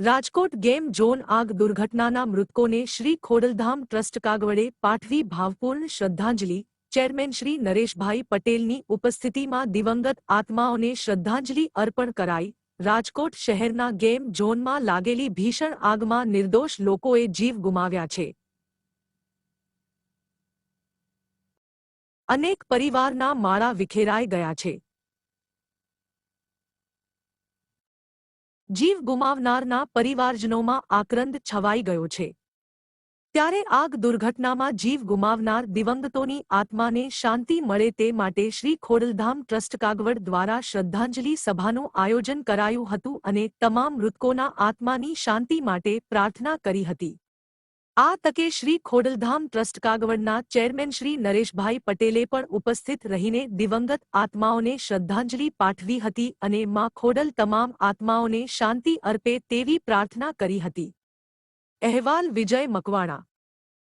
Rajkot game zone આગ દુર્ઘટનાના મૃતકોને શ્રી ખોડલધામ ટ્રસ્ટ કાગવડે પાઠવી ભાવપૂર્ણ શ્રદ્ધાંજલિ. ચેરમેન શ્રી નરેશભાઈ પટેલની ઉપસ્થિતિમાં દિવંગત આત્માઓને શ્રદ્ધાંજલિ અર્પણ કરાઈ. રાજકોટ શહેરના ગેમ ઝોનમાં લાગેલી ભીષણ આગમાં નિર્દોષ લોકોએ જીવ ગુમાવ્યા છે. અનેક પરિવારના માળા વિખેરાઈ ગયા છે. જીવ ગુમાવનારના પરિવારજનોમાં આક્રંદ છવાઈ ગયો છે. ત્યારે આગ દુર્ઘટનામાં જીવ ગુમાવનાર દિવંગતોની આત્માને શાંતિ મળે તે માટે શ્રી ખોડલધામ ટ્રસ્ટ કાગવડ દ્વારા શ્રદ્ધાંજલિ સભાનું આયોજન કરાયું હતું અને તમામ મૃતકોના આત્માની શાંતિ માટે પ્રાર્થના કરી હતી. આ તકે શ્રી ખોડલધામ ટ્રસ્ટ કાગવડના ચેરમેન શ્રી નરેશભાઈ પટેલે પણ ઉપસ્થિત રહીને દિવંગત આત્માઓને શ્રદ્ધાંજલિ પાઠવી હતી અને માં ખોડલ તમામ આત્માઓને શાંતિ અર્પે તેવી પ્રાર્થના કરી હતી. અહેવાલ વિજય મકવાણા.